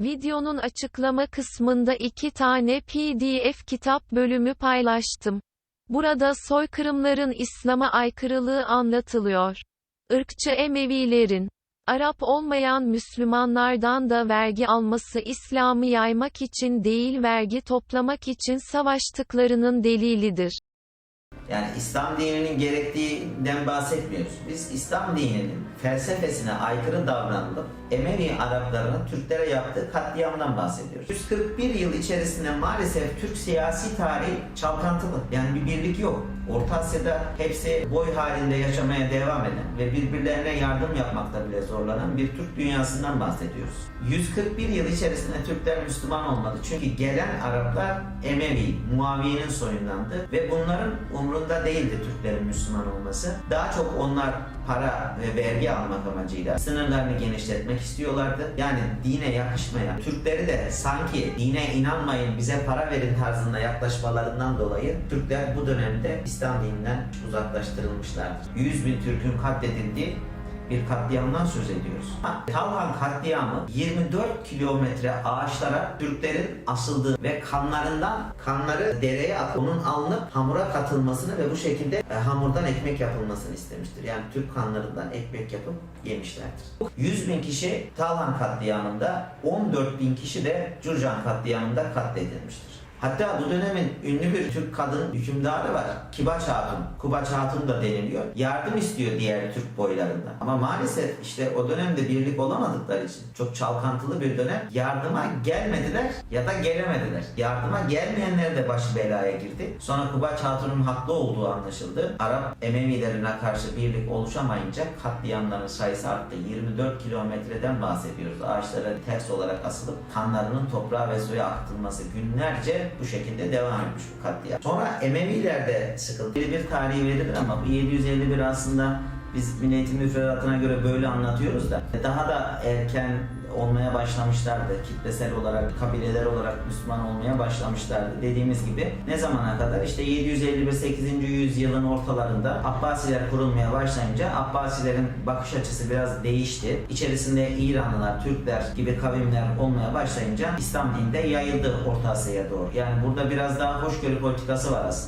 Videonun açıklama kısmında iki tane PDF kitap bölümü paylaştım. Burada soykırımların İslam'a aykırılığı anlatılıyor. Irkçı Emevilerin, Arap olmayan Müslümanlardan da vergi alması İslam'ı yaymak için değil vergi toplamak için savaştıklarının delilidir. Yani İslam dininin gerektiğinden bahsetmiyoruz. Biz İslam dininin felsefesine aykırı davranılıp Emevi Araplarının Türklere yaptığı katliamdan bahsediyoruz. 141 yıl içerisinde maalesef Türk siyasi tarihi çalkantılı. Yani bir birlik yok. Orta Asya'da hepsi boy halinde yaşamaya devam eden ve birbirlerine yardım yapmakta bile zorlanan bir Türk dünyasından bahsediyoruz. 141 yıl içerisinde Türkler Müslüman olmadı. Çünkü gelen Araplar Emevi, Muaviye'nin soyundandı ve bunların umrunda değildi Türklerin Müslüman olması. Daha çok onlar para ve vergi almak amacıyla sınırlarını genişletmek istiyorlardı. Yani dine yakışmayan, Türkleri de sanki dine inanmayın bize para verin tarzında yaklaşmalarından dolayı Türkler bu dönemde İslam dininden uzaklaştırılmışlardır. 100 bin Türk'ün katledildiği bir katliamdan söz ediyoruz. Ha, Talhan katliamı 24 kilometre ağaçlara Türklerin asıldığı ve kanlarından kanları dereye atıp onun alınıp hamura katılmasını ve bu şekilde e, hamurdan ekmek yapılmasını istemiştir. Yani Türk kanlarından ekmek yapıp yemişlerdir. 100 bin kişi Talhan katliamında 14 bin kişi de Cürcan katliamında katledilmiştir. Hatta bu dönemin ünlü bir Türk kadın hükümdarı var. Kibaç Hatun. Kubaç Hatun da deniliyor. Yardım istiyor diğer Türk boylarında. Ama maalesef işte o dönemde birlik olamadıkları için çok çalkantılı bir dönem yardıma gelmediler ya da gelemediler. Yardıma gelmeyenler de başı belaya girdi. Sonra Kubaç Hatun'un haklı olduğu anlaşıldı. Arap Emevilerine karşı birlik oluşamayınca katliamların sayısı arttı. 24 kilometreden bahsediyoruz. Ağaçlara ters olarak asılıp kanlarının toprağa ve suya akıtılması günlerce bu şekilde devam etmiş bu katliam. Sonra Emevilerde sıkıntı. Bir, bir tarihi verilir ama bu 751 aslında biz Milli Eğitim Müfredatı'na göre böyle anlatıyoruz da daha da erken olmaya başlamışlardı. Kitlesel olarak, kabileler olarak Müslüman olmaya başlamışlardı. Dediğimiz gibi ne zamana kadar? İşte 751-8. yüzyılın ortalarında Abbasiler kurulmaya başlayınca Abbasilerin bakış açısı biraz değişti. İçerisinde İranlılar, Türkler gibi kavimler olmaya başlayınca İslam dini de yayıldı Orta Asya'ya doğru. Yani burada biraz daha hoşgörü politikası var aslında.